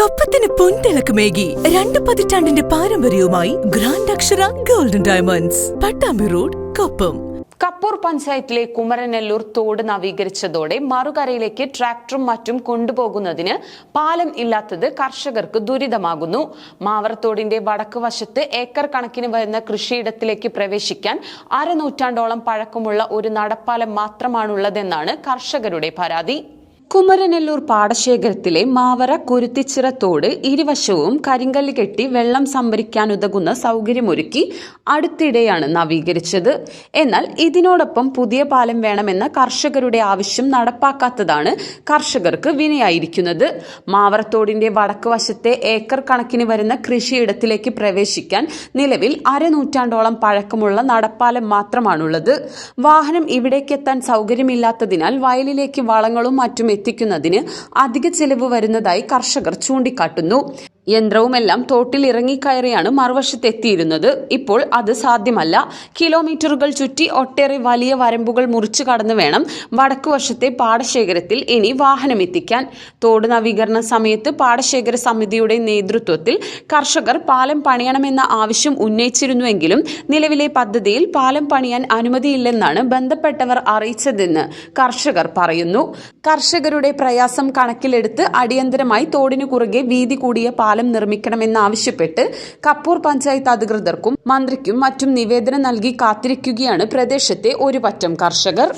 കൊപ്പത്തിന് പൊൻതിളക്കമേകി രണ്ട് പതിറ്റാണ്ടിന്റെ പാരമ്പര്യവുമായി grand Akshara golden diamonds Pattambi road കപ്പം Kappur പഞ്ചായത്തിലെ കുമരനെല്ലൂർ തോട് നവീകരിച്ചതോടെ മറുകരയിലേക്ക് ട്രാക്ടറും മറ്റും കൊണ്ടുപോകുന്നതിന് പാലം ഇല്ലാത്തത് കർഷകർക്ക് ദുരിതമാകുന്നു. മാവറത്തോടിന്റെ വടക്ക് വശത്ത് ഏക്കർ കണക്കിന് വരുന്ന കൃഷിയിടത്തിലേക്ക് പ്രവേശിക്കാൻ അരനൂറ്റാണ്ടോളം പഴക്കമുള്ള ഒരു നടപ്പാലം മാത്രമാണുള്ളതെന്നാണ് കർഷകരുടെ പരാതി. കുമരനെല്ലൂർ പാടശേഖരത്തിലെ മാവറ കുരുത്തിച്ചിറത്തോട് ഇരുവശവും കരിങ്കല്ല് കെട്ടി വെള്ളം സംഭരിക്കാനുതകുന്ന സൗകര്യമൊരുക്കി അടുത്തിടെയാണ് നവീകരിച്ചത്. എന്നാൽ ഇതിനോടൊപ്പം പുതിയ പാലം വേണമെന്ന കർഷകരുടെ ആവശ്യം നടപ്പാക്കാത്തതാണ് കർഷകർക്ക് വിനയായിരിക്കുന്നത്. മാവറത്തോടിന്റെ വടക്ക് വശത്തെ ഏക്കർ കണക്കിന് വരുന്ന കൃഷിയിടത്തിലേക്ക് പ്രവേശിക്കാൻ നിലവിൽ അരനൂറ്റാണ്ടോളം പഴക്കമുള്ള നടപ്പാലം മാത്രമാണുള്ളത്. വാഹനം ഇവിടേക്കെത്താൻ സൗകര്യമില്ലാത്തതിനാൽ വയലിലേക്ക് വളങ്ങളും മറ്റും എത്തിക്കുന്നതിന് അധിക ചെലവ് വരുന്നതായി കർഷകർ ചൂണ്ടിക്കാട്ടുന്നു. യന്ത്രവുമെല്ലാം തോട്ടിൽ ഇറങ്ങിക്കയറിയാണ് മറുവശത്തെത്തിയിരുന്നത്. ഇപ്പോൾ അത് സാധ്യമല്ല. കിലോമീറ്ററുകൾ ചുറ്റി ഒട്ടേറെ വലിയ വരമ്പുകൾ മുറിച്ചു കടന്നു വേണം വടക്കുവശത്തെ പാടശേഖരത്തിൽ ഇനി വാഹനം എത്തിക്കാൻ തോട് നവീകരണ സമയത്ത് പാടശേഖര സമിതിയുടെ നേതൃത്വത്തിൽ കർഷകർ പാലം പണിയണമെന്ന ആവശ്യം ഉന്നയിച്ചിരുന്നുവെങ്കിലും നിലവിലെ പദ്ധതിയിൽ പാലം പണിയാൻ അനുമതിയില്ലെന്നാണ് ബന്ധപ്പെട്ടവർ അറിയിച്ചതെന്ന് കർഷകർ പറയുന്നു. കർഷകരുടെ പ്രയാസം കണക്കിലെടുത്ത് അടിയന്തരമായി തോടിനു കുറുകെ വീതി കൂടിയ പാലം നിർമ്മിക്കണമെന്നാവശ്യപ്പെട്ട് കപ്പൂർ പഞ്ചായത്ത് അധികൃതർക്കും മന്ത്രിക്കും മറ്റും നിവേദനം നൽകി കാത്തിരിക്കുകയാണ് പ്രദേശത്തെ ഒരു പറ്റം കർഷകർ.